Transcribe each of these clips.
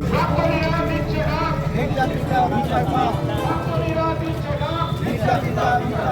Thank you.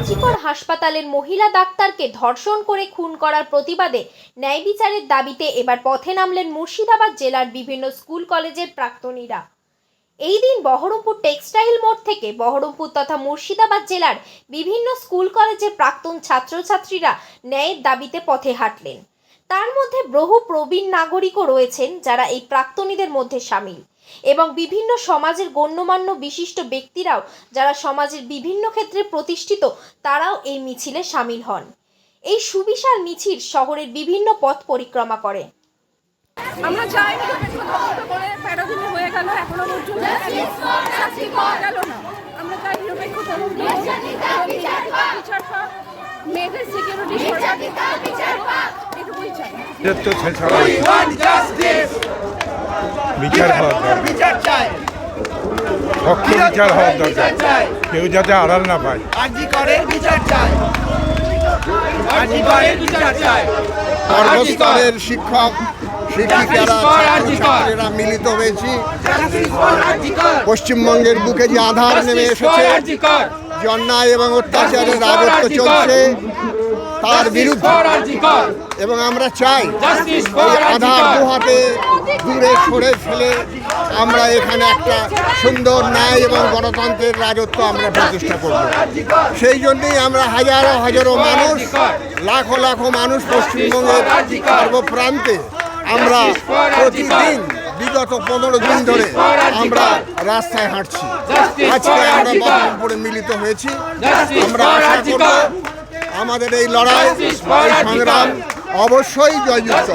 RG Kar হাসপাতালের মহিলা ডাক্তারকে ধর্ষণ করে খুন করার প্রতিবাদে ন্যায় বিচারের দাবিতে এবার পথে নামলেন মুর্শিদাবাদ জেলার বিভিন্ন স্কুল কলেজের প্রাক্তনীরা। এই দিন বহরমপুর টেক্সটাইল মোড় থেকে বহরমপুর তথা মুর্শিদাবাদ জেলার বিভিন্ন স্কুল কলেজের প্রাক্তন ছাত্রছাত্রীরা ন্যায়ের দাবিতে পথে হাঁটলেন। তার মধ্যে বহু প্রবীণ নাগরিকও রয়েছেন যারা এই প্রাক্তনীদের মধ্যে সামিল। এবং বিভিন্ন সমাজের গণ্যমান্য বিশিষ্ট ব্যক্তিরাও যারা সমাজের বিভিন্ন ক্ষেত্রে প্রতিষ্ঠিত তারাও এই মিছিলে সামিল হন। এই সুবিশাল মিছিল শহরের বিভিন্ন পথ পরিক্রমা করে। আমরা চাই নিরপেক্ষ করে প্যারাদিনে হয়ে গেল এখনও পর্যন্ত শাস্তি পাওয়া গেল না। আমরা চাই নিরপেক্ষ তদন্ত বিচার পাক, মেয়েদের সিকিউরিটি সরকার বিচার শিক্ষক, শিক্ষিকারা. মিলিত হয়েছি। পশ্চিমবঙ্গের বুকে যে আধার নেমে এসেছে অন্যায় এবং অত্যাচারের রাজত্ব চলছে, তার বিরুদ্ধে এবং আমরা চাই আধার দু হাতে দূরে সরে ফেলে আমরা এখানে একটা সুন্দর ন্যায় এবং গণতন্ত্রের রাজত্ব আমরা প্রতিষ্ঠা করব। সেই জন্যই আমরা হাজারো হাজারো মানুষ লাখো লাখো মানুষ পশ্চিমবঙ্গের সর্বপ্রান্তে আমরা প্রতিদিন বিগত পনেরো দিন ধরে আমরা রাস্তায় হাঁটছি। আজকে আমরা বহরমপুরে মিলিত হয়েছি। আমরা আশা করব আমাদের এই লড়াই এই সংগ্রাম অবশ্যই জয়যুক্ত।